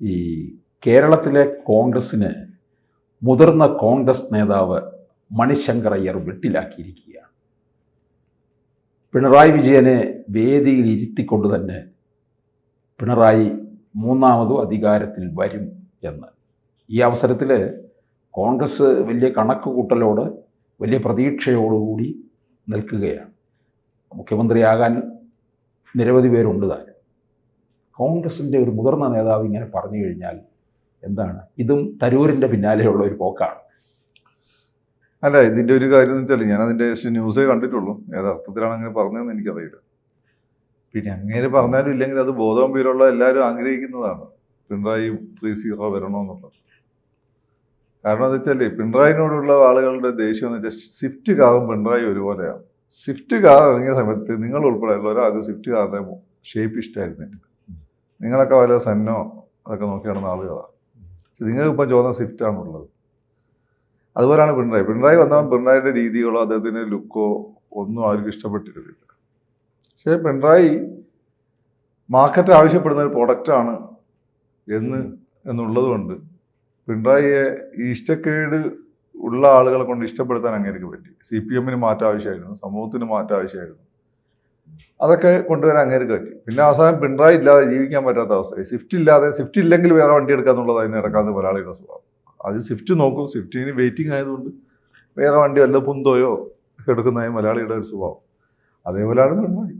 ഈ കേരളത്തിലെ കോൺഗ്രസ്സിന് മുതിർന്ന കോൺഗ്രസ് നേതാവ് മണിശങ്കർ അയ്യർ വെട്ടിലാക്കിയിരിക്കുകയാണ്. പിണറായി വിജയനെ വേദിയിൽ ഇരുത്തിക്കൊണ്ട് തന്നെ പിണറായി മൂന്നാമതും അധികാരത്തിൽ വരും എന്ന്. ഈ അവസരത്തിൽ കോൺഗ്രസ് വലിയ കണക്ക് കൂട്ടലോട് വലിയ പ്രതീക്ഷയോടുകൂടി നിൽക്കുകയാണ്. മുഖ്യമന്ത്രിയാകാൻ നിരവധി പേരുണ്ട് താൻ. കോൺഗ്രസിന്റെ ഒരു മുതിർന്ന നേതാവ് ഇങ്ങനെ പറഞ്ഞു കഴിഞ്ഞാൽ എന്താണ്? ഇതും തരൂരിന്റെ പിന്നാലെയുള്ള ഒരു പോക്കാണ്. അല്ല ഇതിന്റെ ഒരു കാര്യം എന്ന് വെച്ചാൽ ഞാൻ അതിന്റെ ന്യൂസേ കണ്ടിട്ടുള്ളൂ. യഥാർത്ഥത്തിലാണ് അങ്ങനെ പറഞ്ഞതെന്ന് എനിക്കറിയില്ല. പിന്നെ അങ്ങനെ പറഞ്ഞാലും ഇല്ലെങ്കിൽ അത് ബോധവും പേരുള്ള എല്ലാവരും ആഗ്രഹിക്കുന്നതാണ്. പിണറായി ത്രീ സീറോ വരണമെന്നുള്ളത്. കാരണം എന്താ വെച്ചാൽ പിണറായിനോടുള്ള ആളുകളുടെ ദേഷ്യം എന്ന് വെച്ചാൽ സ്വിഫ്റ്റ് കാറും പിണറായി ഒരുപോലെയാണ്. സ്വിഫ്റ്റ് കാർ ഇറങ്ങിയ സമയത്ത് നിങ്ങൾ ഉൾപ്പെടെയുള്ള അത് സ്വിഫ്റ്റ് കാറിന്റെ ഷേപ്പ് ഇഷ്ടമായിരുന്നില്ല നിങ്ങളൊക്കെ വല്ല സെന്നോ അതൊക്കെ നോക്കി നടന്ന ആളുകളാണ് നിങ്ങൾക്ക് ഇപ്പം ചോദന സ്വിഫ്റ്റാണുള്ളത് അതുപോലെയാണ് പിണറായി. പിണറായി വന്നവൻ പിണറായിയുടെ രീതികളോ അദ്ദേഹത്തിന്റെ ലുക്കോ ഒന്നും ആർക്കും ഇഷ്ടപ്പെട്ടിരുന്നില്ല. പക്ഷേ പിണറായി മാർക്കറ്റ് ആവശ്യപ്പെടുന്ന ഒരു പ്രൊഡക്റ്റാണ് എന്ന് എന്നുള്ളതുകൊണ്ട് പിണറായിയെ ഇഷ്ടക്കേട് ഉള്ള ആളുകളെ കൊണ്ട് ഇഷ്ടപ്പെടുത്താൻ അങ്ങേക്ക് പറ്റി. സി പി എമ്മിന് മാറ്റം ആവശ്യമായിരുന്നു സമൂഹത്തിന് മാറ്റം ആവശ്യമായിരുന്നു അതൊക്കെ കൊണ്ടുവരാൻ അങ്ങേർക്ക് പറ്റി പിന്നെ അവസാനം പിണറായി ഇല്ലാതെ ജീവിക്കാൻ പറ്റാത്ത അവസ്ഥ സ്വിഫ്റ്റ് ഇല്ലാതെ സ്വിഫ്റ്റ് ഇല്ലെങ്കിൽ വേറെ വണ്ടി എടുക്കുക എന്നുള്ളതായിരുന്നു ഇറക്കാവുന്ന മലയാളികളുടെ സ്വഭാവം. അത് സ്വിഫ്റ്റ് നോക്കും. സ്വിഫ്റ്റിന് വെയിറ്റിംഗ് ആയതുകൊണ്ട് വേറെ വണ്ടി വല്ല പുന്തോയോ എടുക്കുന്നതായി മലയാളിയുടെ ഒരു സ്വഭാവം. അതേപോലെയാണ് പിണറായി.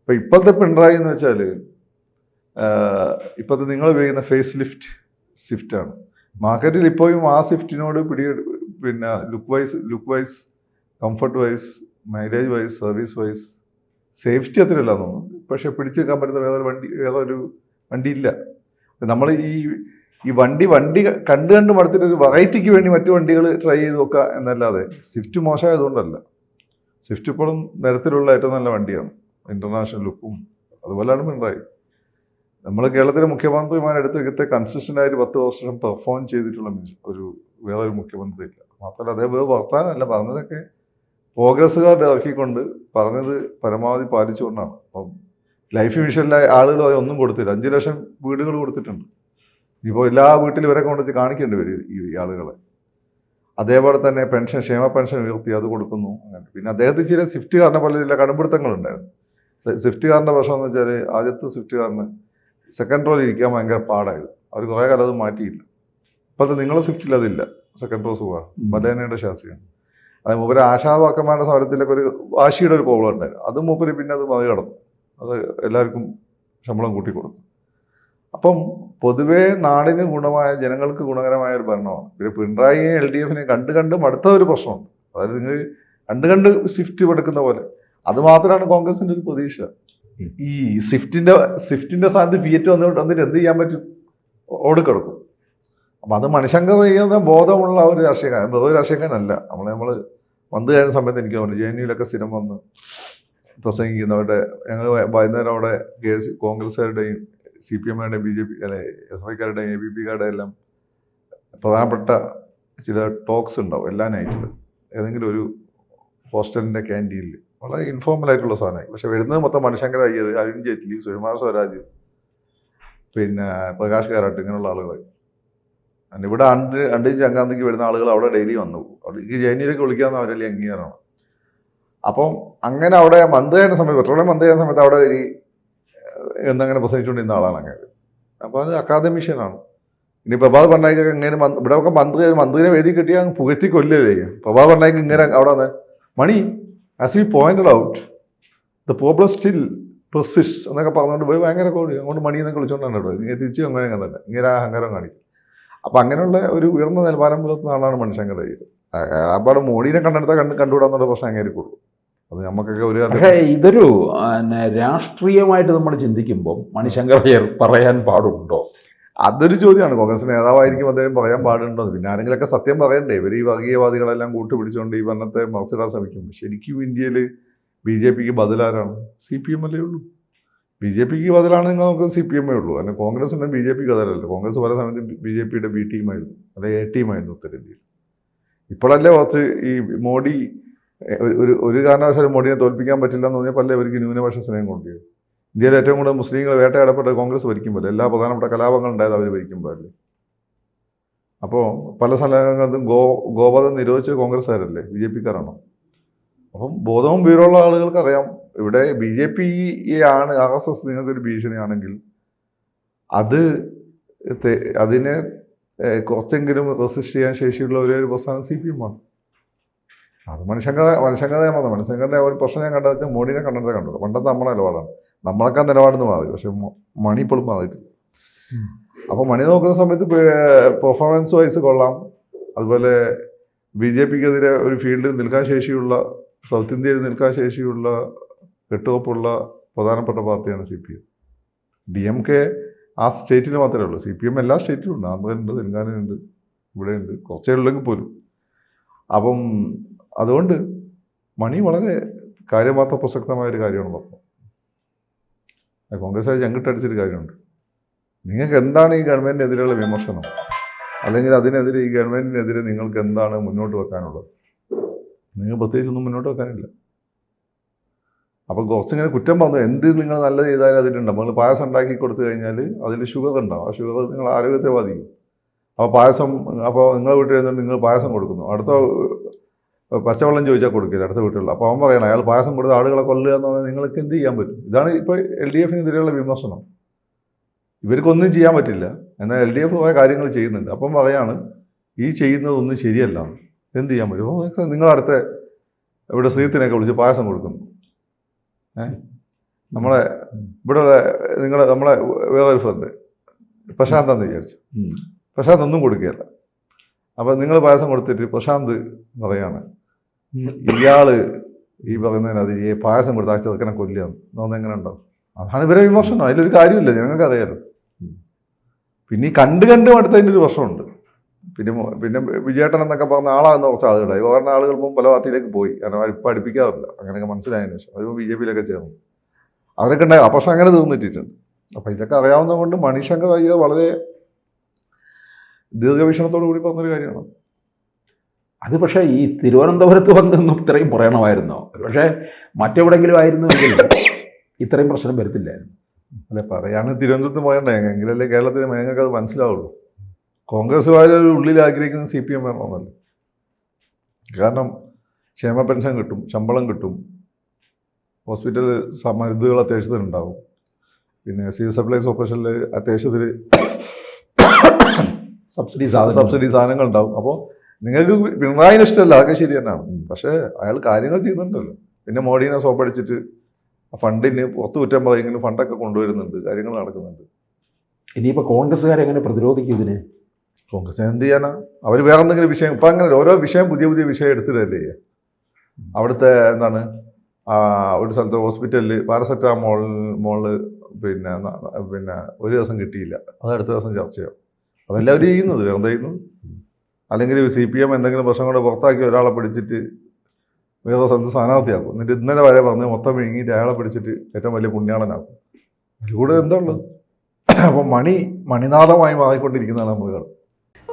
അപ്പൊ ഇപ്പോഴത്തെ പിണറായി എന്ന് വെച്ചാൽ ഇപ്പോഴത്തെ നിങ്ങൾ ഉപയോഗിക്കുന്ന ഫേസ് ലിഫ്റ്റ് സ്വിഫ്റ്റ് ആണ്. മാർക്കറ്റിൽ ഇപ്പോഴും ആ സ്വിഫ്റ്റിനോട് പിടി പിന്നെ look wise look wise comfort wise mileage wise service wise safety അത്രയല്ല തോന്നുന്നു. പക്ഷെ പിടിച്ചു പറ്റുന്ന വേറൊരു വണ്ടി വേറൊരു വണ്ടി ഇല്ല നമ്മൾ ഈ ഈ വണ്ടി വണ്ടി കണ്ട് കണ്ട് മടുത്തിട്ട് ഒരു വെറൈറ്റിക്ക് വേണ്ടി മറ്റു വണ്ടികൾ ട്രൈ ചെയ്ത് നോക്കുക എന്നല്ലാതെ സ്വിഫ്റ്റ് മോശമായതുകൊണ്ടല്ല. സ്വിഫ്റ്റ് ഇപ്പോഴും നിരത്തിലുള്ള ഏറ്റവും നല്ല വണ്ടിയാണ്. ഇന്റർനാഷണൽ ലുക്കും അതുപോലെയാണ് പിണറായി. നമ്മൾ കേരളത്തിലെ മുഖ്യമന്ത്രിമാരെടുത്ത് ഇങ്ങനത്തെ കൺസിസ്റ്റന്റ് ആയിട്ട് പത്ത് വർഷം പെർഫോം ചെയ്തിട്ടുള്ള ഒരു വേറൊരു മുഖ്യമന്ത്രി ഇല്ല മാത്രമല്ല അതേ വേറെ വർത്താനമല്ല പറഞ്ഞതൊക്കെ പ്രോഗ്രസ്സുകാരുടെ ഇറക്കിക്കൊണ്ട് പറഞ്ഞത് പരമാവധി പാലിച്ചുകൊണ്ടാണ്. അപ്പം ലൈഫ് മിഷനിലെ ആളുകൾ ഒന്നും കൊടുത്തില്ല. അഞ്ച് ലക്ഷം വീടുകൾ കൊടുത്തിട്ടുണ്ട്. ഇപ്പോൾ എല്ലാ വീട്ടിലും ഇവരെ കൊണ്ടുവച്ച് കാണിക്കേണ്ടി വരും ഈ ആളുകളെ. അതേപോലെ തന്നെ പെൻഷൻ ക്ഷേമ പെൻഷൻ ഉയർത്തി അത് കൊടുക്കുന്നു. പിന്നെ അദ്ദേഹത്തിന് ചില സ്വിഫ്റ്റ് കാരനെ പോലെ ചില കടുംപിടുത്തങ്ങളുണ്ടായിരുന്നു. സ്വിഫ്റ്റ് കാറിന്റെ പ്രശ്നം എന്ന് വെച്ചാൽ ആദ്യത്തെ സ്വിഫ്റ്റ് കാറിന് സെക്കൻഡ് റോയിൽ ഇരിക്കാൻ ഭയങ്കര പാടായിരുന്നു. അവർ കുറേ കാലം അത് മാറ്റിയില്ല. ഇപ്പോഴത്തെ നിങ്ങളെ സ്വിഫ്റ്റിൽ അതില്ല. സെക്കൻഡ് റോ സുഖമാണ്. ബലേനയുടെ ശാസ്ത്രിയാണ് അത് മൂപ്പര് ആശാവാക്കന്മാരുടെ സമരത്തിലൊക്കെ ഒരു വാശിയുടെ ഒരു പ്രോബ്ലം ഉണ്ടായിരുന്നു. അത് മൂപ്പര് പിന്നെ അത് മറികടന്നു അത് എല്ലാവർക്കും ശമ്പളം കൂട്ടിക്കൊടുത്തു. അപ്പം പൊതുവേ നാടിന് ഗുണമായ ജനങ്ങൾക്ക് ഗുണകരമായ ഒരു ഭരണമാണ്. പിന്നെ പിണറായിയെ എൽ ഡി എഫിനെ കണ്ട് കണ്ട് മടുത്ത ഒരു പ്രശ്നമുണ്ട്. അതായത് നിങ്ങൾ കണ്ട് കണ്ട് സ്വിഫ്റ്റ് എടുക്കുന്ന പോലെ. അത് മാത്രമാണ് കോൺഗ്രസിന്റെ ഒരു പ്രതീക്ഷ. ഈ സ്വിഫ്റ്റിന്റെ സ്വിഫ്റ്റിന്റെ സ്ഥാനത്ത് ഫിയറ്റ് വന്നിട്ട് വന്നിട്ട് എന്ത് ചെയ്യാൻ പറ്റും? ഓടിക്കിടക്കും. അപ്പം അത് മനുഷ്യങ്കർ ചെയ്യുന്ന ബോധമുള്ള ഒരു രാഷ്ട്രീയക്കാരൻ വെറുതെ രാഷ്ട്രീയക്കാരനല്ല. നമ്മളെ നമ്മൾ വന്നു കഴിഞ്ഞ സമയത്ത് എനിക്ക് തോന്നുന്നു ജെ എൻ യുയിലൊക്കെ സ്ഥിരം വന്ന് പ്രസംഗിക്കുന്നവരുടെ ഞങ്ങൾ വൈകുന്നേരം അവിടെ കെ എസ് കോൺഗ്രസ്സുകാരുടെയും സി പി എമ്മുടെയും ബി ജെ പി അല്ലെ എസ് ഐക്കാരുടെയും എ ബി പിക്കാരുടെ എല്ലാം പ്രധാനപ്പെട്ട ചില ടോക്സ് ഉണ്ടാവും എല്ലാ നൈറ്റിലും. ഏതെങ്കിലും ഒരു ഹോസ്റ്റലിന്റെ ക്യാന്റീനിൽ. വളരെ ഇൻഫോർമൽ ആയിട്ടുള്ള സാധനമായി. പക്ഷെ വരുന്നത് മൊത്തം മനുഷ്യങ്കര അയ്യത് അരുൺ ജെയ്റ്റ്ലി സുഷമാ സ്വരാജ് പിന്നെ പ്രകാശ് കാരാട്ട് ഇങ്ങനെയുള്ള ആളുകൾ and ഇവിടെ അണ്ട് രണ്ടും ചങ്കാന്തിക്ക് വരുന്ന ആളുകൾ അവിടെ ഡെയിലി വന്നു. പോകും അവിടെ ഈ ജൈനിയിലേക്ക് വിളിക്കാമെന്ന് അവരല്ലേ അംഗീകാരമാണ്. അപ്പം അങ്ങനെ അവിടെ മന്ത് ചെയ്യുന്ന സമയത്ത് പെട്രോളിയം മന്ത് ചെയ്യുന്ന സമയത്ത് അവിടെ ഈ എന്നങ്ങനെ പ്രസംഗിച്ചുകൊണ്ടിരുന്ന ആളാണ് അങ്ങനെ. അപ്പോൾ അത് അക്കാദമിഷ്യനാണ് ഇനി പ്രഭാത് പണ്ടായിക്കൊക്കെ ഇങ്ങനെ ഇവിടെ ഒക്കെ മന്ത്രി മന്ത്രിനെ വേദി കിട്ടിയാൽ അങ്ങ് പുകഴ്ത്തി കൊല്ലല്ലേ പ്രഭാത് പണ്ടായിക്ക് ഇങ്ങനെ അവിടെ മണി as we pointed out the problem still persist എന്നൊക്കെ പറഞ്ഞുകൊണ്ട് പോയി ഭയങ്കര കോടി. അങ്ങോട്ട് മണി എന്നൊക്കെ വിളിച്ചുകൊണ്ടാണ് കേട്ടോ. ഇങ്ങനെ തിരിച്ചു അങ്ങനെ അങ്ങനെ തന്നെ ഇങ്ങനെ അഹങ്കാരം കാണിക്കും. അപ്പം അങ്ങനെയുള്ള ഒരു ഉയർന്ന നിലവാരം പുലർത്തുന്ന ആളാണ് മനുഷ്യങ്കർ അപ്പാട് മോഡിനെ കണ്ടെടുത്താൽ കണ്ട് കണ്ടുകൂടാന്നുള്ള പ്രശ്നം അങ്ങേരിക്കുള്ളൂ അത് നമുക്കൊക്കെ ഒരു പക്ഷേ ഇതൊരു രാഷ്ട്രീയമായിട്ട് നമ്മൾ ചിന്തിക്കുമ്പോൾ മണിശങ്കർ അയ്യർ പറയാൻ പാടുണ്ടോ? അതൊരു ചോദ്യമാണ്. കോൺഗ്രസ് നേതാവായിരിക്കും അദ്ദേഹം പറയാൻ പാടുണ്ടോ? പിന്നെ ആരെങ്കിലൊക്കെ സത്യം പറയണ്ടേ? ഇവർ ഈ വർഗീയവാദികളെല്ലാം കൂട്ടുപിടിച്ചുകൊണ്ട് ഈ ഭരണത്തെ മറച്ചിടാൻ ശ്രമിക്കും. ശരിക്കും ഇന്ത്യയിൽ ബി ജെ പിക്ക് ബദലാരാണ്? സി പി എം അല്ലേ ഉള്ളൂ. ബി ജെ പിക്ക് ബദലാണെങ്കിൽ നമുക്ക് സി പി എമ്മേ ഉള്ളൂ. കാരണം ഉണ്ടെങ്കിൽ ബി ജെ പിക്ക് ബദലല്ല. കോൺഗ്രസ് പല സമയത്ത് ബി ജെ പിയുടെ ബി ടീമായിരുന്നു. അല്ലെങ്കിൽ എ ടീമായിരുന്നു ഉത്തരേന്ത്യയിൽ. ഇപ്പോഴല്ലേ ഓർത്ത് ഈ മോഡി ഒരു- ഒരു കാരണവശാലും മോഡിനെ തോൽപ്പിക്കാൻ പറ്റില്ല എന്ന് തോന്നിയപ്പോൾ അല്ലേ അവർക്ക് ന്യൂനപക്ഷ സ്നേഹം കൊണ്ടുപോയി ഇന്ത്യയിൽ ഏറ്റവും കൂടുതൽ മുസ്ലിങ്ങൾ വേട്ടയാടപ്പെട്ട കോൺഗ്രസ് ഭരിക്കുമ്പോൾ എല്ലാ പ്രധാനപ്പെട്ട കലാപങ്ങളും ഉണ്ടായത് അവർ ഭരിക്കുമ്പോഴല്ലേ അപ്പോൾ പല സ്ഥലങ്ങളിലും ഗോ ഗോവധം നിരോധിച്ച കോൺഗ്രസ്സുകാരല്ലേ? ബി ജെ പിക്കാരാണോ? അപ്പം ബോധവും വിവരമുള്ള ആളുകൾക്ക് അറിയാം. ഇവിടെ ബി ജെ പി ആണ് ആർ എസ് എസ് നിങ്ങൾക്കൊരു ഭീഷണിയാണെങ്കിൽ അത് അതിനെ കുറച്ചെങ്കിലും റെസിസ്റ്റ് ചെയ്യാൻ ശേഷിയുള്ള ഒരേ ഒരു പ്രസ്ഥാനം സി പി എം ആണ് അത് മനുഷ്യങ്കത മനുഷ്യങ്കത ഞാൻ പറഞ്ഞു ഒരു പ്രശ്നം ഞാൻ കണ്ടത് വെച്ചാൽ മോഡിനെ കണ്ടത് കണ്ടു. പണ്ടത്തെ നമ്മളെ നിലപാടാണ്. നമ്മളൊക്കെ നിലപാടിന്ന് മാറി പക്ഷെ മണി ഇപ്പോഴും മാറിയിട്ടില്ല. അപ്പോൾ മണി നോക്കുന്ന സമയത്ത് പെർഫോമൻസ് വൈസ് കൊള്ളാം. അതുപോലെ ബി ജെ പിക്കെതിരെ ഒരു ഫീൽഡിൽ നിൽക്കാൻ ശേഷിയുള്ള സൗത്ത് ഇന്ത്യയിൽ നിൽക്കാൻ ശേഷിയുള്ള കെട്ടുവപ്പുള്ള പ്രധാനപ്പെട്ട പാർട്ടിയാണ് C P M D M K ആ സ്റ്റേറ്റിന് മാത്രമേ ഉള്ളൂ. സി പി എം എല്ലാ സ്റ്റേറ്റിലും ഉണ്ട്. ആന്ധ്രയുണ്ട് തെലങ്കാനയുണ്ട് ഇവിടെയുണ്ട്. കുറച്ചേ ഉള്ളെങ്കിൽ പോലും. അപ്പം അതുകൊണ്ട് മണി വളരെ കാര്യമാത്ര പ്രസക്തമായ ഒരു കാര്യമാണ് പറഞ്ഞത് കോൺഗ്രസ് ഞങ്ങിട്ടടിച്ചൊരു കാര്യമുണ്ട്. നിങ്ങൾക്ക് എന്താണ് ഈ ഗവൺമെന്റിനെതിരെയുള്ള വിമർശനം? അല്ലെങ്കിൽ അതിനെതിരെ ഈ ഗവൺമെന്റിനെതിരെ നിങ്ങൾക്ക് എന്താണ് മുന്നോട്ട് വെക്കാനുള്ളത്? നിങ്ങൾ പ്രത്യേകിച്ചൊന്നും മുന്നോട്ട് വെക്കാനില്ല. അപ്പോൾ കുറച്ചിങ്ങനെ കുറ്റം പറഞ്ഞു. എന്ത് നിങ്ങൾ നല്ല ചെയ്താലും അതിലുണ്ട്. നിങ്ങൾ പായസം ഉണ്ടാക്കി കൊടുത്തു കഴിഞ്ഞാൽ അതിൽ ഷുഗർ ഉണ്ടാവും. ആ ഷുഗർ നിങ്ങൾ ആരോഗ്യത്തെ ബാധിക്കും. അപ്പോൾ പായസം അപ്പോൾ നിങ്ങളെ വീട്ടിൽ ഇരുന്നിട്ട് നിങ്ങൾ പായസം കൊടുക്കുന്നു. അടുത്ത പച്ചവെള്ളം ചോദിച്ചാൽ കൊടുക്കില്ല അടുത്ത വീട്ടിലുള്ള. അപ്പോൾ അവൻ പറയണം അയാൾ പായസം കൊടുത്ത് ആളുകളെ കൊല്ലുക എന്ന് പറഞ്ഞാൽ നിങ്ങൾക്ക് എന്ത് ചെയ്യാൻ പറ്റും? ഇതാണ് ഇപ്പോൾ എൽ ഡി എഫിനെതിരെയുള്ള വിമർശനം. ഇവർക്കൊന്നും ചെയ്യാൻ പറ്റില്ല. എന്നാൽ എൽ ഡി എഫ് കുറേ കാര്യങ്ങൾ ചെയ്യുന്നുണ്ട്. അപ്പം പറയാണ് ഈ ചെയ്യുന്നതൊന്നും ശരിയല്ല. എന്ത് ചെയ്യാൻ പറ്റും? നിങ്ങൾ അടുത്ത ഇവിടെ സ്ത്രീത്തിനൊക്കെ വിളിച്ച് പായസം കൊടുക്കുന്നു. നമ്മളെ ഇവിടെ നിങ്ങൾ നമ്മളെ വേറൊരു ഫ്രണ്ട് പ്രശാന്ത് എന്ന് വിചാരിച്ചു. പ്രശാന്ത് ഒന്നും കൊടുക്കുകയല്ല. അപ്പം നിങ്ങൾ പായസം കൊടുത്തിട്ട് പ്രശാന്ത് പറയാണ് ഇയാൾ ഈ പറയുന്നതിന് അത് ഈ പായസം കൊടുത്ത് ആ ചെറുക്കനെ കൊല്ലുകയാണ് എന്നൊന്നും എങ്ങനെ ഉണ്ടാവും? അതാണ് ഇവരെ വിമർശനം. അതിലൊരു കാര്യമില്ല ഞങ്ങൾക്ക് അറിയാലോ പിന്നെ ഈ കണ്ട് കണ്ട് അടുത്തതിന്റെ ഒരു പ്രശ്നമുണ്ട്. പിന്നെ പിന്നെ വിജയേട്ടൻ എന്നൊക്കെ പറഞ്ഞ ആളാകുന്ന കുറച്ച് ആളുകളായി ഓരോ ആളുകൾ പല പാർട്ടിയിലേക്ക് പോയി. കാരണം ഇപ്പം അടുപ്പിക്കാറില്ല. അങ്ങനെയൊക്കെ മനസ്സിലായതിനു ശേഷം അവർ ബി ജെ പിയിലൊക്കെ ചേർന്നു. അവരൊക്കെ ഉണ്ടായി. പക്ഷെ അങ്ങനെ തീർന്നിട്ടിട്ടുണ്ട് അപ്പം ഇതൊക്കെ അറിയാവുന്നത് കൊണ്ട് മണിശങ്കർ അയ്യർ വളരെ ദീർഘവീക്ഷണത്തോടു കൂടി പറഞ്ഞൊരു കാര്യമാണ്. അത് പക്ഷേ ഈ തിരുവനന്തപുരത്ത് വന്നൊന്നും ഇത്രയും പറയണമായിരുന്നോ? പക്ഷേ മറ്റെവിടെങ്കിലും ആയിരുന്നുവെങ്കിൽ ഇത്രയും പ്രശ്നം വരത്തില്ലായിരുന്നു. അല്ലെ പറയാണ് തിരുവനന്തപുരത്ത് പോയണ്ടേ? എങ്കിലല്ലേ കേരളത്തിലെ മേങ്ങൾക്ക് അത് മനസ്സിലാവുള്ളൂ. കോൺഗ്രസ്സുകാരെ ഉള്ളിൽ ആഗ്രഹിക്കുന്നത് സി പി എം വേണമെന്നല്ല കാരണം ക്ഷേമ പെൻഷൻ കിട്ടും ശമ്പളം കിട്ടും ഹോസ്പിറ്റൽ മരുന്നുകൾ അത്യാവശ്യത്തിനുണ്ടാവും. പിന്നെ സിവിൽ സപ്ലൈസ് ഓപ്പറേഷനിൽ അത്യാവശ്യത്തിൽ സബ്സിഡി സബ്സിഡി സാധനങ്ങൾ ഉണ്ടാവും അപ്പോൾ നിങ്ങൾക്ക് പിണറായി ഇഷ്ടമല്ല അതൊക്കെ ശരി തന്നെയാണ്. പക്ഷേ അയാൾ കാര്യങ്ങൾ ചെയ്യുന്നുണ്ടല്ലോ. പിന്നെ മോഡീനെ സോപ്പടിച്ചിട്ട് ആ ഫണ്ടിന് പുറത്ത് കുറ്റം പറയുമെങ്കിലും ഫണ്ടൊക്കെ കൊണ്ടുവരുന്നുണ്ട് കാര്യങ്ങൾ നടക്കുന്നുണ്ട്. ഇനിയിപ്പോൾ കോൺഗ്രസ്സുകാരെങ്ങനെ പ്രതിരോധിക്കും ഇതിന്? കോൺഗ്രസ് എന്ത് ചെയ്യാനാ? അവർ വേറെ എന്തെങ്കിലും വിഷയം ഇപ്പം അങ്ങനെ ഓരോ വിഷയം പുതിയ പുതിയ വിഷയം എടുത്തിട്ടല്ലേ അവിടുത്തെ എന്താണ്? ഒരു സ്ഥലത്ത് ഹോസ്പിറ്റലിൽ പാരസെറ്റാമോൾ മോൾ പിന്നെ പിന്നെ ഒരു ദിവസം കിട്ടിയില്ല. അത് അടുത്ത ദിവസം ചർച്ച ചെയ്യാം അതല്ല അവർ ചെയ്യുന്നത്. വേറെ ചെയ്യുന്നു അല്ലെങ്കിൽ സി പി എം എന്തെങ്കിലും പ്രശ്നം കൊണ്ട് പുറത്താക്കി ഒരാളെ പിടിച്ചിട്ട് വേറെ സ്ഥലത്ത് സ്ഥാനാർത്ഥിയാക്കും. എന്നിട്ട് ഇന്നലെ വരെ പറഞ്ഞ് മൊത്തം വിഴുങ്ങിയിട്ട് അയാളെ പിടിച്ചിട്ട് ഏറ്റവും വലിയ പുണ്യാളനാക്കും. അതിലൂടെ എന്താ ഉള്ളത്? അപ്പം മണി മണിനാഥമായി മാറിക്കൊണ്ടിരിക്കുന്നതാണ് നമ്മൾ കാണുന്നത്.